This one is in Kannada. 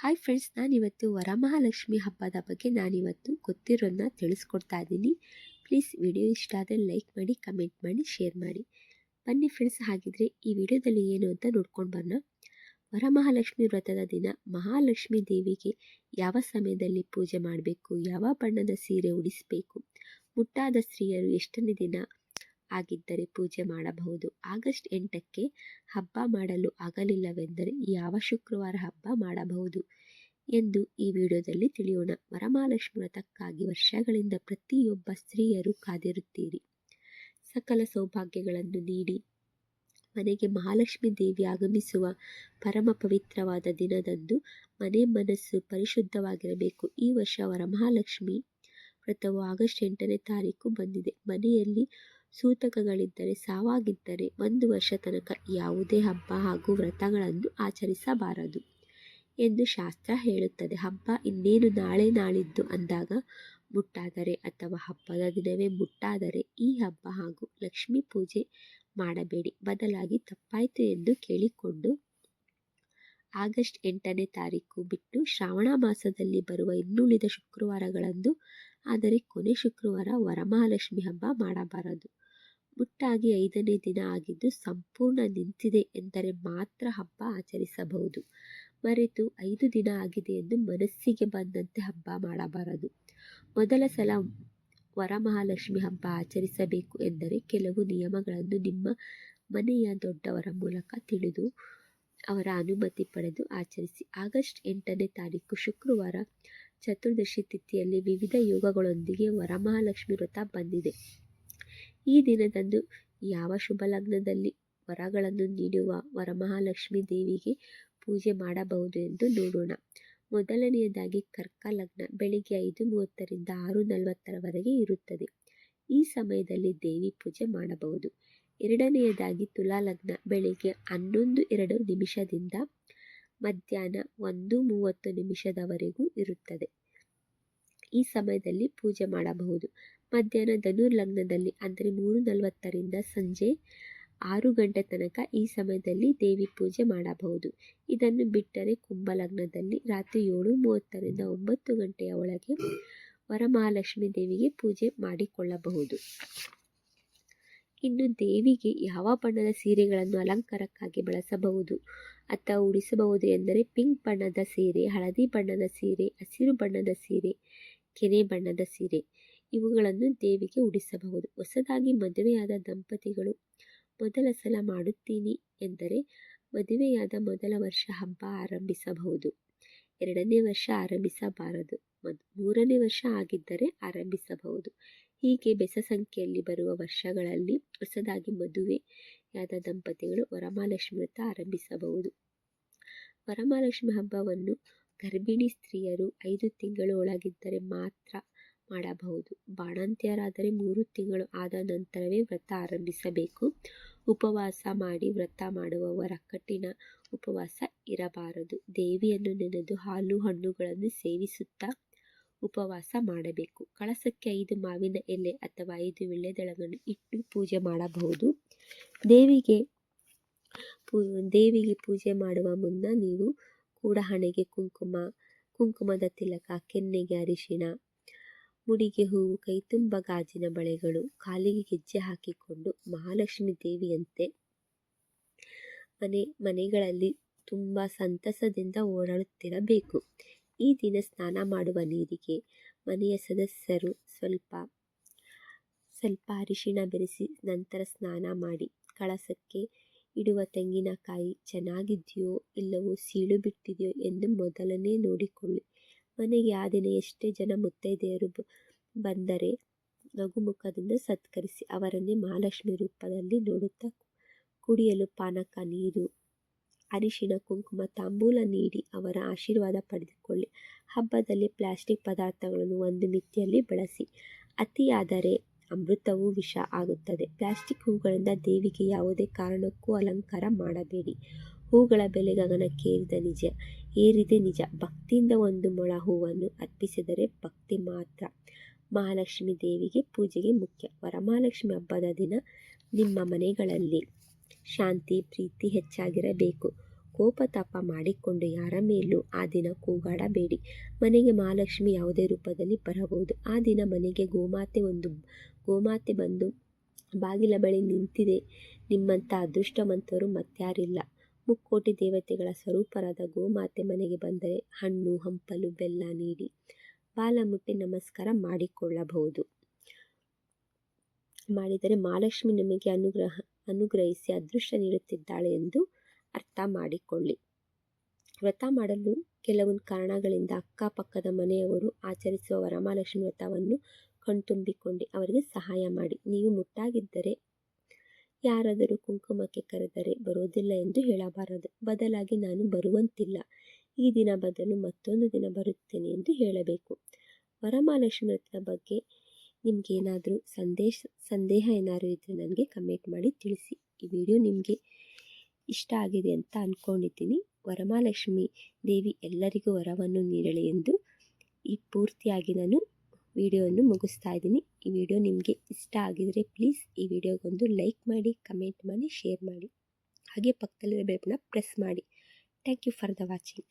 ಹಾಯ್ ಫ್ರೆಂಡ್ಸ್ ನಾನಿವತ್ತು ವರಮಹಾಲಕ್ಷ್ಮಿ ಹಬ್ಬದ ಬಗ್ಗೆ ನಾನಿವತ್ತು ಗೊತ್ತಿರೋದನ್ನ ತಿಳಿಸ್ಕೊಡ್ತಾ ಇದ್ದೀನಿ. ಪ್ಲೀಸ್ ವಿಡಿಯೋ ಇಷ್ಟ ಆದರೆ ಲೈಕ್ ಮಾಡಿ ಕಮೆಂಟ್ ಮಾಡಿ ಶೇರ್ ಮಾಡಿ. ಬನ್ನಿ ಫ್ರೆಂಡ್ಸ್ ಹಾಗಿದ್ರೆ ಈ ವಿಡಿಯೋದಲ್ಲಿ ಏನು ಅಂತ ನೋಡ್ಕೊಂಡು ಬರೋಣ. ವರಮಹಾಲಕ್ಷ್ಮಿ ವ್ರತದ ದಿನ ಮಹಾಲಕ್ಷ್ಮಿ ದೇವಿಗೆ ಯಾವ ಸಮಯದಲ್ಲಿ ಪೂಜೆ ಮಾಡಬೇಕು, ಯಾವ ಬಣ್ಣದ ಸೀರೆ ಉಡಿಸಬೇಕು, ಮುಟ್ಟಾದ ಸ್ತ್ರೀಯರು ಎಷ್ಟನೇ ದಿನ ಆಗಿದ್ದರೆ ಪೂಜೆ ಮಾಡಬಹುದು. ಆಗಸ್ಟ್ ಎಂಟಕ್ಕೆ ಹಬ್ಬ ಮಾಡಲು ಆಗಲಿಲ್ಲವೆಂದರೆ ಯಾವ ಶುಕ್ರವಾರ ಹಬ್ಬ ಮಾಡಬಹುದು ಎಂದು ಈ ವಿಡಿಯೋದಲ್ಲಿ ತಿಳಿಯೋಣ. ವರಮಹಾಲಕ್ಷ್ಮಿ ವ್ರತಕ್ಕಾಗಿ ವರ್ಷಗಳಿಂದ ಪ್ರತಿಯೊಬ್ಬ ಸ್ತ್ರೀಯರು ಕಾದಿರುತ್ತೀರಿ. ಸಕಲ ಸೌಭಾಗ್ಯಗಳನ್ನು ನೀಡಿ ಮನೆಗೆ ಮಹಾಲಕ್ಷ್ಮಿ ದೇವಿ ಆಗಮಿಸುವ ಪರಮ ಪವಿತ್ರವಾದ ದಿನದಂದು ಮನೆ ಮನಸ್ಸು ಪರಿಶುದ್ಧವಾಗಿರಬೇಕು. ಈ ವರ್ಷ ವರಮಹಾಲಕ್ಷ್ಮಿ ವ್ರತವು ಆಗಸ್ಟ್ ಎಂಟನೇ ತಾರೀಕು ಬಂದಿದೆ. ಮನೆಯಲ್ಲಿ ಸೂತಕಗಳಿದ್ದರೆ ಸಾವಾಗಿದ್ದರೆ ಒಂದು ವರ್ಷ ತನಕ ಯಾವುದೇ ಹಬ್ಬ ಹಾಗೂ ವ್ರತಗಳನ್ನು ಆಚರಿಸಬಾರದು ಎಂದು ಶಾಸ್ತ್ರ ಹೇಳುತ್ತದೆ. ಹಬ್ಬ ಇನ್ನೇನು ನಾಳೆ ನಾಳಿದ್ದು ಅಂದಾಗ ಮುಟ್ಟಾದರೆ ಅಥವಾ ಹಬ್ಬದ ದಿನವೇ ಮುಟ್ಟಾದರೆ ಈ ಹಬ್ಬ ಹಾಗೂ ಲಕ್ಷ್ಮೀ ಪೂಜೆ ಮಾಡಬೇಡಿ. ಬದಲಾಗಿ ತಪ್ಪಾಯಿತು ಎಂದು ಕೇಳಿಕೊಂಡು ಆಗಸ್ಟ್ ಎಂಟನೇ ತಾರೀಕು ಬಿಟ್ಟು ಶ್ರಾವಣ ಮಾಸದಲ್ಲಿ ಬರುವ ಇನ್ನುಳಿದ ಶುಕ್ರವಾರಗಳಂದು ಆದರೆ ಕೊನೆ ಶುಕ್ರವಾರ ವರಮಹಾಲಕ್ಷ್ಮಿ ಹಬ್ಬ ಮಾಡಬಾರದು. ಮುಟ್ಟಾಗಿ ಐದನೇ ದಿನ ಆಗಿದ್ದು ಸಂಪೂರ್ಣ ನಿಂತಿದೆ ಎಂದರೆ ಮಾತ್ರ ಹಬ್ಬ ಆಚರಿಸಬಹುದು. ಮರೆತು ಐದು ದಿನ ಆಗಿದೆ ಎಂದು ಮನಸ್ಸಿಗೆ ಬಂದಂತೆ ಹಬ್ಬ ಮಾಡಬಾರದು. ಮೊದಲ ಸಲ ವರಮಹಾಲಕ್ಷ್ಮಿ ಹಬ್ಬ ಆಚರಿಸಬೇಕು ಎಂದರೆ ಕೆಲವು ನಿಯಮಗಳನ್ನು ನಿಮ್ಮ ಮನೆಯ ದೊಡ್ಡವರ ಮೂಲಕ ತಿಳಿದು ಅವರ ಅನುಮತಿ ಪಡೆದು ಆಚರಿಸಿ. ಆಗಸ್ಟ್ ಎಂಟನೇ ತಾರೀಕು ಶುಕ್ರವಾರ ಚತುರ್ದಶಿ ತಿಥಿಯಲ್ಲಿ ವಿವಿಧ ಯೋಗಗಳೊಂದಿಗೆ ವರಮಹಾಲಕ್ಷ್ಮಿ ವ್ರತ ಬಂದಿದೆ. ಈ ದಿನದಂದು ಯಾವ ಶುಭ ಲಗ್ನದಲ್ಲಿ ವರಗಳನ್ನು ನೀಡುವ ವರಮಹಾಲಕ್ಷ್ಮಿ ದೇವಿಗೆ ಪೂಜೆ ಮಾಡಬಹುದು ಎಂದು ನೋಡೋಣ. ಮೊದಲನೆಯದಾಗಿ ಕರ್ಕ ಲಗ್ನ ಬೆಳಿಗ್ಗೆ ಐದು ಮೂವತ್ತರಿಂದ ಆರು ನಲವತ್ತರವರೆಗೆ ಇರುತ್ತದೆ. ಈ ಸಮಯದಲ್ಲಿ ದೇವಿ ಪೂಜೆ ಮಾಡಬಹುದು. ಎರಡನೆಯದಾಗಿ ತುಲಾ ಲಗ್ನ ಬೆಳಿಗ್ಗೆ ಹನ್ನೊಂದು ಎರಡು ನಿಮಿಷದಿಂದ ಮಧ್ಯಾಹ್ನ ಒಂದು ಮೂವತ್ತು ನಿಮಿಷದವರೆಗೂ ಇರುತ್ತದೆ. ಈ ಸಮಯದಲ್ಲಿ ಪೂಜೆ ಮಾಡಬಹುದು. ಮಧ್ಯಾಹ್ನ ಧನುರ್ ಲಗ್ನದಲ್ಲಿ ಅಂದರೆ ಮೂರು ನಲವತ್ತರಿಂದ ಸಂಜೆ ಆರು ಗಂಟೆ ತನಕ ಈ ಸಮಯದಲ್ಲಿ ದೇವಿ ಪೂಜೆ ಮಾಡಬಹುದು. ಇದನ್ನು ಬಿಟ್ಟರೆ ಕುಂಭ ಲಗ್ನದಲ್ಲಿ ರಾತ್ರಿ ಏಳು ಮೂವತ್ತರಿಂದ ಒಂಬತ್ತು ಗಂಟೆಯ ಒಳಗೆ ವರಮಹಾಲಕ್ಷ್ಮಿ ದೇವಿಗೆ ಪೂಜೆ ಮಾಡಿಕೊಳ್ಳಬಹುದು. ಇನ್ನು ದೇವಿಗೆ ಯಾವ ಬಣ್ಣದ ಸೀರೆಗಳನ್ನು ಅಲಂಕಾರಕ್ಕಾಗಿ ಬಳಸಬಹುದು? ಅಥವಾ ಉಡಿಸಬಹುದು ಎಂದರೆ ಪಿಂಕ್ ಬಣ್ಣದ ಸೀರೆ, ಹಳದಿ ಬಣ್ಣದ ಸೀರೆ, ಹಸಿರು ಬಣ್ಣದ ಸೀರೆ, ಕೆನೆ ಬಣ್ಣದ ಸೀರೆ ಇವುಗಳನ್ನು ದೇವಿಗೆ ಉಡಿಸಬಹುದು. ಹೊಸದಾಗಿ ಮದುವೆಯಾದ ದಂಪತಿಗಳು, ಮೊದಲ ಸಲ ಮಾಡುತ್ತೀನಿ ಎಂದರೆ ಮದುವೆಯಾದ ಮೊದಲ ವರ್ಷ ಹಬ್ಬ ಆರಂಭಿಸಬಹುದು. ಎರಡನೇ ವರ್ಷ ಆರಂಭಿಸಬಾರದು. ಮೂರನೇ ವರ್ಷ ಆಗಿದ್ದರೆ ಆರಂಭಿಸಬಹುದು. ಹೀಗೆ ಬೆಸ ಸಂಖ್ಯೆಯಲ್ಲಿ ಬರುವ ವರ್ಷಗಳಲ್ಲಿ ಹೊಸದಾಗಿ ಮದುವೆಯಾದ ದಂಪತಿಗಳು ವರಮಹಾಲಕ್ಷ್ಮಿ ವ್ರತ ಆರಂಭಿಸಬಹುದು. ವರಮಹಾಲಕ್ಷ್ಮಿ ಹಬ್ಬವನ್ನು ಗರ್ಭಿಣಿ ಸ್ತ್ರೀಯರು ಐದು ತಿಂಗಳು ಒಳಗಿದ್ದರೆ ಮಾತ್ರ ಮಾಡಬಹುದು. ಬಾಣಂತಿಯರಾದರೆ ಮೂರು ತಿಂಗಳು ಆದ ನಂತರವೇ ವ್ರತ ಆರಂಭಿಸಬೇಕು. ಉಪವಾಸ ಮಾಡಿ ವ್ರತ ಮಾಡುವವರ ಕಠಿಣ ಉಪವಾಸ ಇರಬಾರದು. ದೇವಿಯನ್ನು ನೆನೆದು ಹಾಲು ಹಣ್ಣುಗಳನ್ನು ಸೇವಿಸುತ್ತಾ ಉಪವಾಸ ಮಾಡಬೇಕು. ಕಳಸಕ್ಕೆ ಐದು ಮಾವಿನ ಎಲೆ ಅಥವಾ ಐದು ವಿಳ್ಳೆದೆಳಗಳನ್ನು ಇಟ್ಟು ಪೂಜೆ ಮಾಡಬಹುದು. ದೇವಿಗೆ ಪೂ, ದೇವಿಗೆ ಪೂಜೆ ಮಾಡುವ ಮುನ್ನ ನೀವು ಕೂಡ ಹಣೆಗೆ ಕುಂಕುಮ, ಕುಂಕುಮದ ತಿಲಕ, ಕೆನ್ನೆಗೆ ಅರಿಶಿಣ, ಮುಡಿಗೆ ಹೂವು, ಕೈತುಂಬ ಗಾಜಿನ ಬಳೆಗಳು, ಕಾಲಿಗೆ ಗೆಜ್ಜೆ ಹಾಕಿಕೊಂಡು ಮಹಾಲಕ್ಷ್ಮಿ ದೇವಿಯಂತೆ ಮನೆ, ಮನೆಗಳಲ್ಲಿ ತುಂಬ ಸಂತಸದಿಂದ ಓಡಾಡುತ್ತಿರಬೇಕು. ಈ ದಿನ ಸ್ನಾನ ಮಾಡುವ ನೀರಿಗೆ ಮನೆಯ ಸದಸ್ಯರು ಸ್ವಲ್ಪ ಸ್ವಲ್ಪ ಅರಿಶಿಣ ಬೆರೆಸಿ ನಂತರ ಸ್ನಾನ ಮಾಡಿ. ಕಳಸಕ್ಕೆ ಇಡುವ ತೆಂಗಿನಕಾಯಿ ಚೆನ್ನಾಗಿದೆಯೋ ಇಲ್ಲವೋ ಸೀಳು ಬಿಟ್ಟಿದೆಯೋ ಎಂದು ಮೊದಲನೇ ನೋಡಿಕೊಳ್ಳಿ. ಮನೆಗೆ ಆ ದಿನ ಎಷ್ಟೇ ಜನ ಮುತ್ತೈದೆಯರು ಬಂದರೆ ನಗುಮುಖದಿಂದ ಸತ್ಕರಿಸಿ ಅವರನ್ನೇ ಮಹಾಲಕ್ಷ್ಮಿ ರೂಪದಲ್ಲಿ ನೋಡುತ್ತಾ ಕುಡಿಯಲು ಪಾನಕ, ನೀರು ಅರಿಶಿಣ ಕುಂಕುಮ ತಾಂಬೂಲ ನೀಡಿ ಅವರ ಆಶೀರ್ವಾದ ಪಡೆದುಕೊಳ್ಳಿ. ಹಬ್ಬದಲ್ಲಿ ಪ್ಲಾಸ್ಟಿಕ್ ಪದಾರ್ಥಗಳನ್ನು ಒಂದು ಮಿತಿಯಲ್ಲಿ ಬಳಸಿ. ಅತಿಯಾದರೆ ಅಮೃತವೂ ವಿಷ ಆಗುತ್ತದೆ. ಪ್ಲಾಸ್ಟಿಕ್ ಹೂಗಳಿಂದ ದೇವಿಗೆ ಯಾವುದೇ ಕಾರಣಕ್ಕೂ ಅಲಂಕಾರ ಮಾಡಬೇಡಿ. ಹೂಗಳ ಬೆಲೆ ಗಗನಕ್ಕೇರಿದ ನಿಜ. ಏರಿದೆ ನಿಜ. ಭಕ್ತಿಯಿಂದ ಒಂದು ಮೊಳ ಹೂವನ್ನು ಅರ್ಪಿಸಿದರೆ ಭಕ್ತಿ ಮಾತ್ರ. ಮಹಾಲಕ್ಷ್ಮಿ ದೇವಿಗೆ ಪೂಜೆಗೆ ಮುಖ್ಯ. ವರಮಹಾಲಕ್ಷ್ಮಿ ಹಬ್ಬದ ದಿನ ನಿಮ್ಮ ಮನೆಗಳಲ್ಲಿ. ಶಾಂತಿ, ಪ್ರೀತಿ ಹೆಚ್ಚಾಗಿರಬೇಕು. ಕೋಪತಾಪ ಮಾಡಿಕೊಂಡು ಯಾರ ಮೇಲೂ ಆ ದಿನ ಕೂಗಾಡಬೇಡಿ. ಮನೆಗೆ ಮಹಾಲಕ್ಷ್ಮಿ ಯಾವುದೇ ರೂಪದಲ್ಲಿ ಬರಬಹುದು. ಆ ದಿನ ಮನೆಗೆ ಗೋಮಾತೆ ಒಂದು, ಗೋಮಾತೆ ಬಂದು ಬಾಗಿಲ ಬಳಿ ನಿಂತಿದೆ. ನಿಮ್ಮಂಥ ಅದೃಷ್ಟವಂತರು ಮತ್ಯಾರಿಲ್ಲ ಮುಕ್ಕೋಟಿ ದೇವತೆಗಳ ಸ್ವರೂಪರಾದ ಗೋಮಾತೆ ಮನೆಗೆ ಬಂದರೆ ಹಣ್ಣು, ಹಂಪಲು, ಬೆಲ್ಲ ನೀಡಿ ಬಾಲ ಮುಟ್ಟಿ ನಮಸ್ಕಾರ ಮಾಡಿಕೊಳ್ಳಬಹುದು. ಮಾಡಿದರೆ ಮಹಾಲಕ್ಷ್ಮಿ ನಿಮಗೆ ಅನುಗ್ರಹ ಅನುಗ್ರಹಿಸಿ ಅದೃಷ್ಟ ನೀಡುತ್ತಿದ್ದಾಳೆ ಎಂದು ಅರ್ಥ ಮಾಡಿಕೊಳ್ಳಿ. ವ್ರತ ಮಾಡಲು ಕೆಲವೊಂದು ಕಾರಣಗಳಿಂದ ಅಕ್ಕಪಕ್ಕದ ಮನೆಯವರು ಆಚರಿಸುವ ವರಮಹಾಲಕ್ಷ್ಮಿ ವ್ರತವನ್ನು ಕಣ್ತುಂಬಿಕೊಂಡು ಅವರಿಗೆ ಸಹಾಯ ಮಾಡಿ. ನೀವು ಮುಟ್ಟಾಗಿದ್ದರೆ ಯಾರಾದರೂ ಕುಂಕುಮಕ್ಕೆ ಕರೆದರೆ ಬರೋದಿಲ್ಲ ಎಂದು ಹೇಳಬಾರದು. ಬದಲಾಗಿ ನಾನು ಬರುವಂತಿಲ್ಲ. ಈ ದಿನ ಬದಲು ಮತ್ತೊಂದು ದಿನ ಬರುತ್ತೇನೆ ಎಂದು ಹೇಳಬೇಕು. ವರಮಹಾಲಕ್ಷ್ಮಿ ವ್ರತದ ಬಗ್ಗೆ ನಿಮಗೇನಾದರೂ ಸಂದೇಶ, ಸಂದೇಹ ಏನಾದರೂ ಇದ್ದರೆ ನನಗೆ ಕಮೆಂಟ್ ಮಾಡಿ ತಿಳಿಸಿ. ಈ ವಿಡಿಯೋ ನಿಮಗೆ ಇಷ್ಟ ಆಗಿದೆ ಅಂತ ಅಂದ್ಕೊಂಡಿದ್ದೀನಿ ವರಮಹಾಲಕ್ಷ್ಮಿ ದೇವಿ ಎಲ್ಲರಿಗೂ ವರವನ್ನು ನೀಡಲಿ ಎಂದು ಈ ಪೂರ್ತಿಯಾಗಿ ನಾನು ವಿಡಿಯೋವನ್ನು ಮುಗಿಸ್ತಾ ಇದ್ದೀನಿ. ಈ ವಿಡಿಯೋ ನಿಮಗೆ ಇಷ್ಟ ಆಗಿದರೆ ಪ್ಲೀಸ್ ಈ ವಿಡಿಯೋಗೊಂದು ಲೈಕ್ ಮಾಡಿ ಕಮೆಂಟ್ ಮಾಡಿ ಶೇರ್ ಮಾಡಿ. ಹಾಗೆ ಪಕ್ಕದಲ್ಲಿರೋ ಬೆಲ್ನ ಪ್ರೆಸ್ ಮಾಡಿ. Thank you for the watching